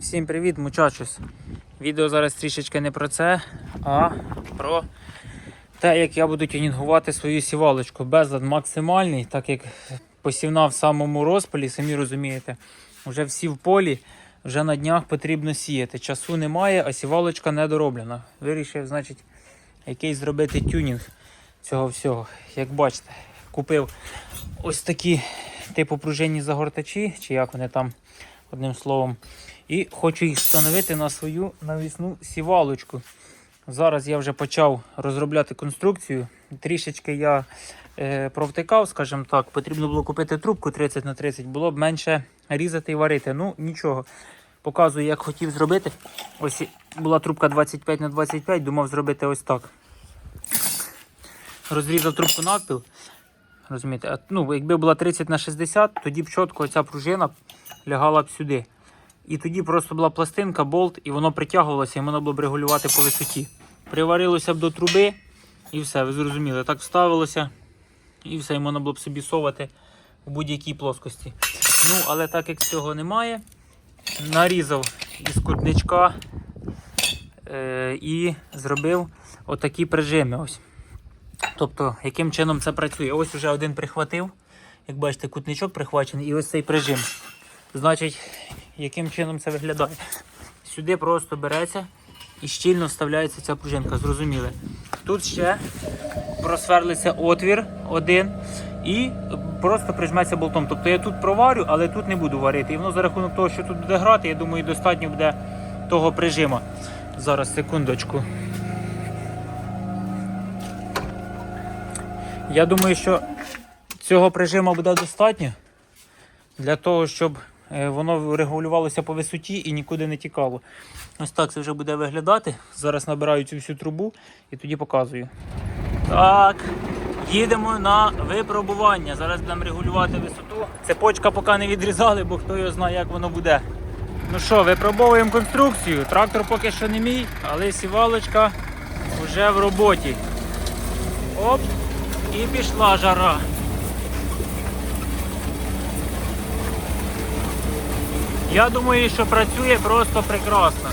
Всім привіт, мучачус. Відео зараз трішечки не про це, а про те, як я буду тюнінгувати свою сівалочку. Безлад максимальний, так як посівна в самому розпалі, самі розумієте, вже всі в полі, вже на днях потрібно сіяти. Часу немає, а сівалочка не дороблена. Вирішив, значить, якийсь зробити тюнінг цього всього. Як бачите, купив ось такі типу пружинні загортачі, чи як вони там, одним словом. І хочу їх встановити на свою навісну сівалочку. Зараз я вже почав розробляти конструкцію. Трішечки я е, провтикав, скажімо так. Потрібно було купити трубку 30 на 30, було б менше різати і варити. Ну, нічого. Показую, як хотів зробити. Ось була трубка 25 на 25, думав зробити ось так. Розрізав трубку навпіл. Розумієте, ну, якби була 30 на 60, тоді б чітко ця пружина лягала б сюди. І тоді просто була пластинка, болт, і воно притягувалося, і можна було б регулювати по висоті. Приварилося б до труби, і все, ви зрозуміли. Так вставилося, і все, і можна було б собі совати в будь-якій плоскості. Ну, але так як цього немає, нарізав із кутничка е, і зробив отакі прижими. Ось. Тобто, яким чином це працює? Ось вже один прихватив. Як бачите, кутничок прихвачений, і ось цей прижим. Значить, яким чином це виглядає? Сюди просто береться і щільно вставляється ця пружинка, зрозуміли. Тут ще просверлиться отвір один і просто прижметься болтом. Тобто я тут проварю, але тут не буду варити. І воно за рахунок того, що тут буде грати, я думаю, достатньо буде того прижима. Зараз, секундочку. Я думаю, що цього прижиму буде достатньо для того, щоб воно регулювалося по висоті і нікуди не тікало. Ось так це вже буде виглядати. Зараз набираю цю всю трубу і тоді показую. Так, їдемо на випробування. Зараз будемо регулювати висоту. Цепочка поки не відрізали, бо хто його знає, як воно буде. Ну що, випробовуємо конструкцію. Трактор поки що не мій, але сівалочка вже в роботі. Оп, і пішла жара. Я думаю, що працює просто прекрасно.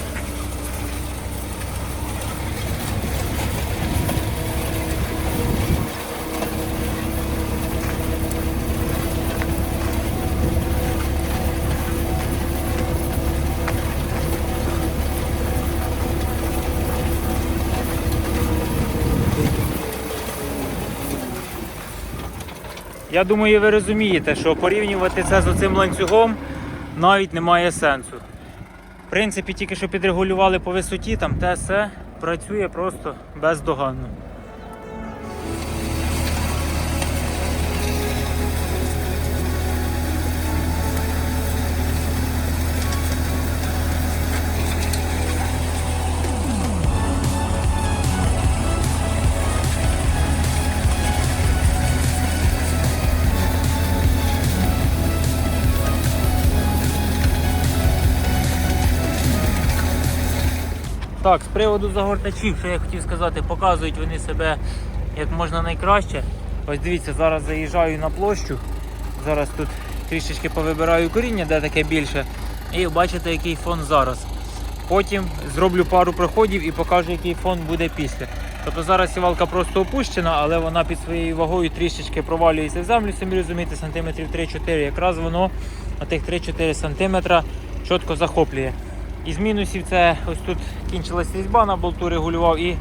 Я думаю, ви розумієте, що порівнювати це з оцим ланцюгом навіть немає сенсу. В принципі, тільки що підрегулювали по висоті, там те все працює просто бездоганно. Так, з приводу загортачів, що я хотів сказати, показують вони себе як можна найкраще. Ось дивіться, зараз заїжджаю на площу. Зараз тут трішечки повибираю коріння, де таке більше. І бачите, який фон зараз. Потім зроблю пару проходів і покажу, який фон буде після. Тобто зараз сівалка просто опущена, але вона під своєю вагою трішечки провалюється в землю, самі розумієте, сантиметрів 3-4. Якраз воно на тих 3-4 сантиметра чітко захоплює. Із мінусів це ось тут кінчилась різьба на болту регулював і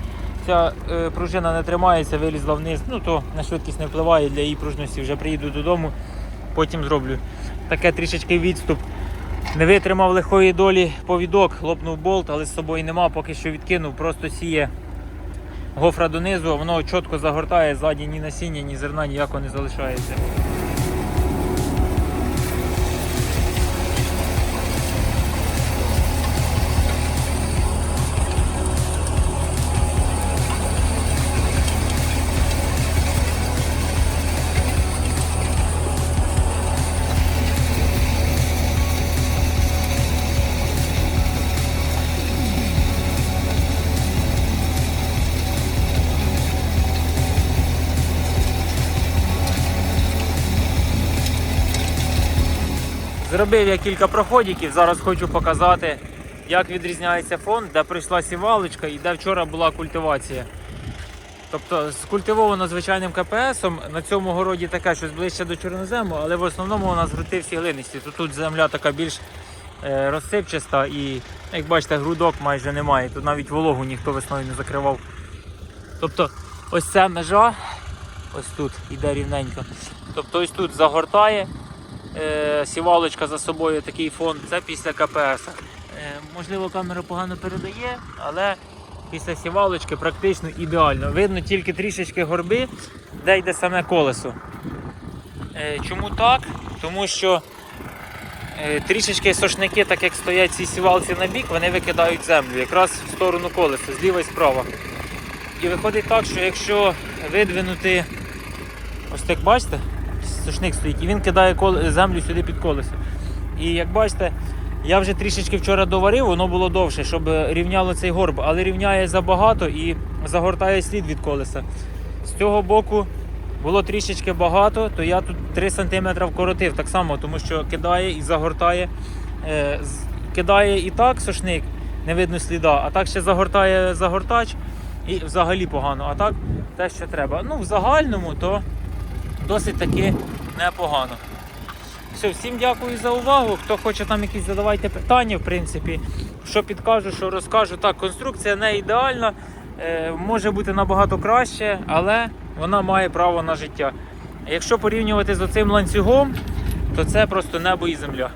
ця е, пружина не тримається, вилізла вниз. Ну то на швидкість не впливає для її пружності. Вже приїду додому, потім зроблю. Таке трішечки відступ. Не витримав лихої долі повідок, лопнув болт, але з собою нема, поки що відкинув, просто сіє гофра донизу, воно чітко загортає, ззаді ні насіння, ні зерна ніякого не залишається. Зробив я кілька проходиків, зараз хочу показати, як відрізняється фон, де прийшла сівалочка і де вчора була культивація. Тобто скультивовано звичайним КПСом, на цьому городі таке щось ближче до чорнозему, але в основному у нас грунти всі глинисті. Тут, тут земля така більш е, розсипчаста і, як бачите, грудок майже немає. Тут навіть вологу ніхто весною не закривав. Тобто ось ця межа, ось тут іде рівненько. Тобто ось тут загортає, сівалочка за собою такий фон, це після КПС. Е, можливо, камера погано передає, але після сівалочки практично ідеально. Видно тільки трішечки горби, де йде саме колесо. Е, чому так? Тому що е, трішечки сошники, так як стоять ці сівалці на бік, вони викидають землю якраз в сторону колеса, зліва і справа. І виходить так, що якщо видвинути, ось так бачите, сушник стоїть, і він кидає землю сюди під колесо. І як бачите, я вже трішечки вчора доварив, воно було довше, щоб рівняло цей горб, але рівняє забагато і загортає слід від колеса. З цього боку було трішечки багато, то я тут 3 см вкоротив так само, тому що кидає і загортає. Е, кидає і так сушник, не видно сліда, а так ще загортає загортач і взагалі погано. А так те, що треба. Ну, в загальному, то досить таки непогано. Все, всім дякую за увагу. Хто хоче там якісь задавайте питання, в принципі, що підкажу, що розкажу. Так, конструкція не ідеальна, е, може бути набагато краще, але вона має право на життя. Якщо порівнювати з оцим ланцюгом, то це просто небо і земля.